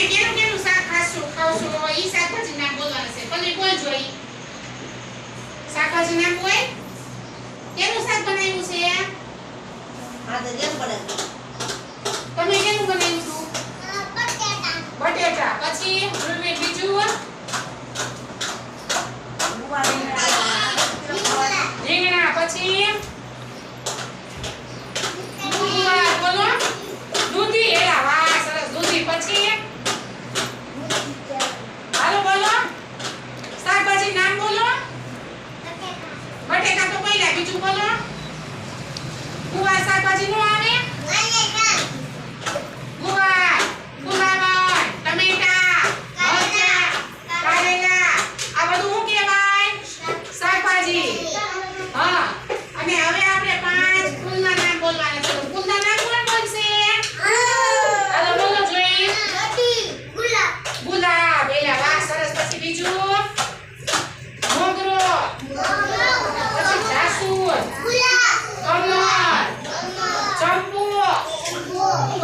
તમે કેનું કેનું શાક ખાશો ખાવશો એ શાકભાજી નામ બોલવાનું છે પનીર બોલજો એ શાકભાજી નામ હોય કેનું શાક બનાવ્યું છે તમે કેનું બનાવ્યું હતું બટેટા પછી રૂમે બીજું રીંગણા પછી બીજું ભલો કુવા શાકભાજી નું આવે